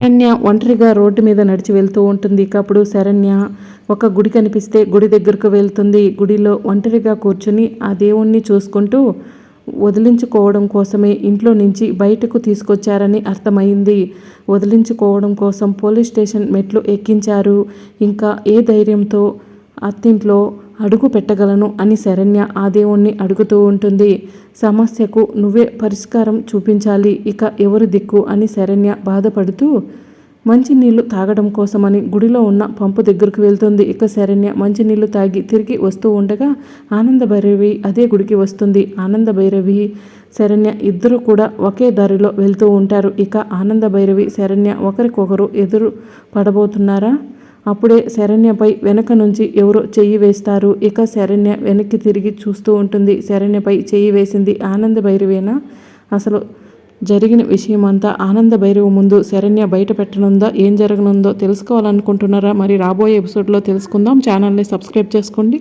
శరణ్య ఒంటరిగా రోడ్డు మీద నడిచి వెళ్తూ ఉంటుంది. ఇక అప్పుడు శరణ్య ఒక గుడి కనిపిస్తే గుడి దగ్గరకు వెళ్తుంది. గుడిలో ఒంటరిగా కూర్చుని ఆ దేవుణ్ణి చూసుకుంటూ వదిలించుకోవడం కోసమే ఇంట్లో నుంచి బయటకు తీసుకొచ్చారని అర్థమైంది. వదిలించుకోవడం కోసం పోలీస్ స్టేషన్ మెట్లు ఎక్కించారు. ఇంకా ఏ ధైర్యంతో అత్తింట్లో అడుగు పెట్టగలను అని శరణ్య ఆ దేవుణ్ణి అడుగుతూ ఉంటుంది. సమస్యకు నువ్వే పరిష్కారం చూపించాలి ఇక ఎవరు దిక్కు? అని శరణ్య బాధపడుతూ మంచినీళ్ళు తాగడం కోసమని గుడిలో ఉన్న పంపు దగ్గరకు వెళ్తుంది. ఇక శరణ్య మంచినీళ్ళు తాగి తిరిగి వస్తూ ఉండగా ఆనంద భైరవి అదే గుడికి వస్తుంది. ఆనంద భైరవి శరణ్య ఇద్దరు కూడా ఒకే దారిలో వెళ్తూ ఉంటారు. ఇక ఆనంద భైరవి శరణ్య ఒకరికొకరు ఎదురు పడబోతున్నారా? అప్పుడే శరణ్యపై వెనక నుంచి ఎవరో చెయ్యి వేస్తారు. ఇక శరణ్య వెనక్కి తిరిగి చూస్తూ ఉంటుంది. శరణ్యపై చెయ్యి వేసింది ఆనంద భైరవేనా అసలు జరిగిన విషయమంతా ఆనంద భైరవి ముందు శరణ్య బయట పెట్టనుందా? ఏం జరగనుందో తెలుసుకోవాలనుకుంటున్నారా? మరి రాబోయే ఎపిసోడ్లో తెలుసుకుందాం. ఛానల్ని సబ్స్క్రైబ్ చేసుకోండి.